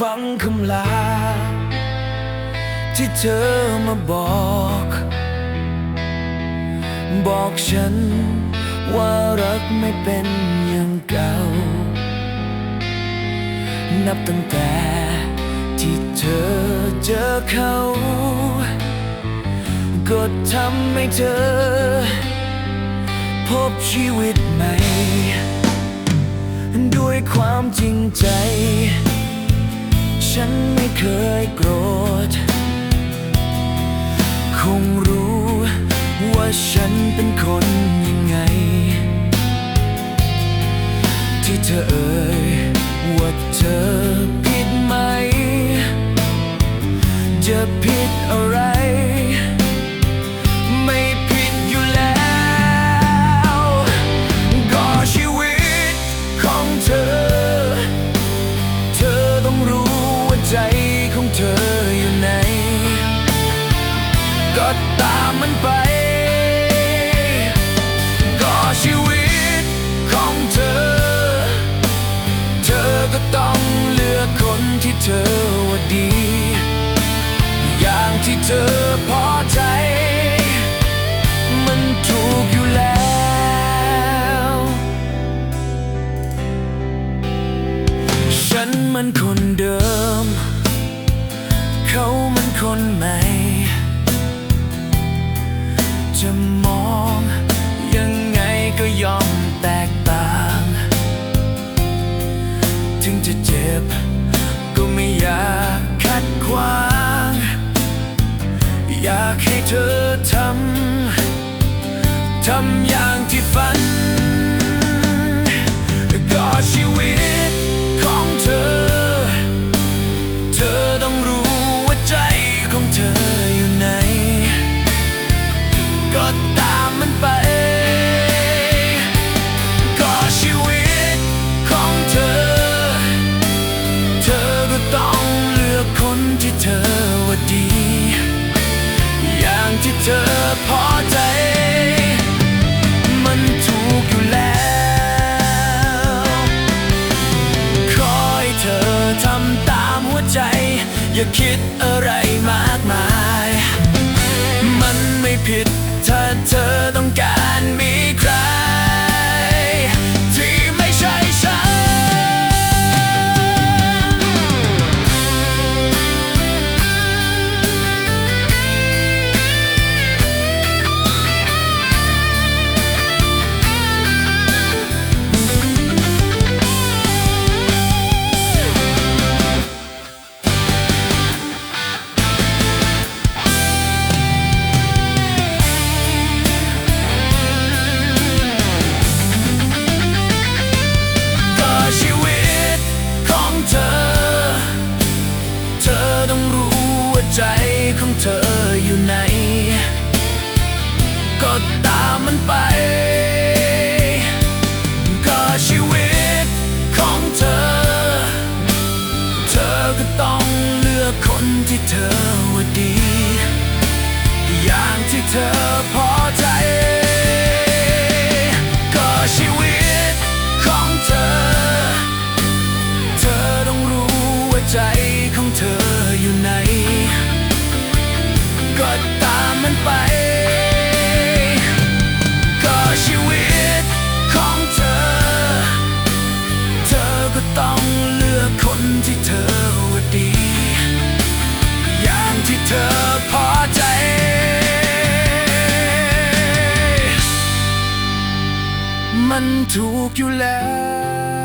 ฟังคำลา ที่เธอมาบอก บอกฉันว่ารักไม่เป็นอย่างเก่า นับตั้งแต่ที่เธอเจอเขา ก็ทำให้เธอ พบชีวิตใหม่ ด้วยความจริงใจ ฉันไม่เคยโกรธ คงรู้ว่าฉันเป็นคนยังไง ที่เธอเอ่ยว่าเธอ ธอว่าดี อย่างที่เธอพอใจ มันถูกอยู่แล้ว ฉันมันคนเดิม อยากให้เธอทำ ทำอย่างที่ฝัน ธอพอใจ มันถูกอยู่แล้ว คอยเธอทำตามหัวใจ อย่าคิดอะไรมากมาย มันไม่ผิดถ้าเธอ ก็ตามมันไป ก็ชีวิตของเธอ เธอก็ต้องเลือกคนที่เธอว่าดี อย่างที่เธอพอ ถูกอยู่แล้ว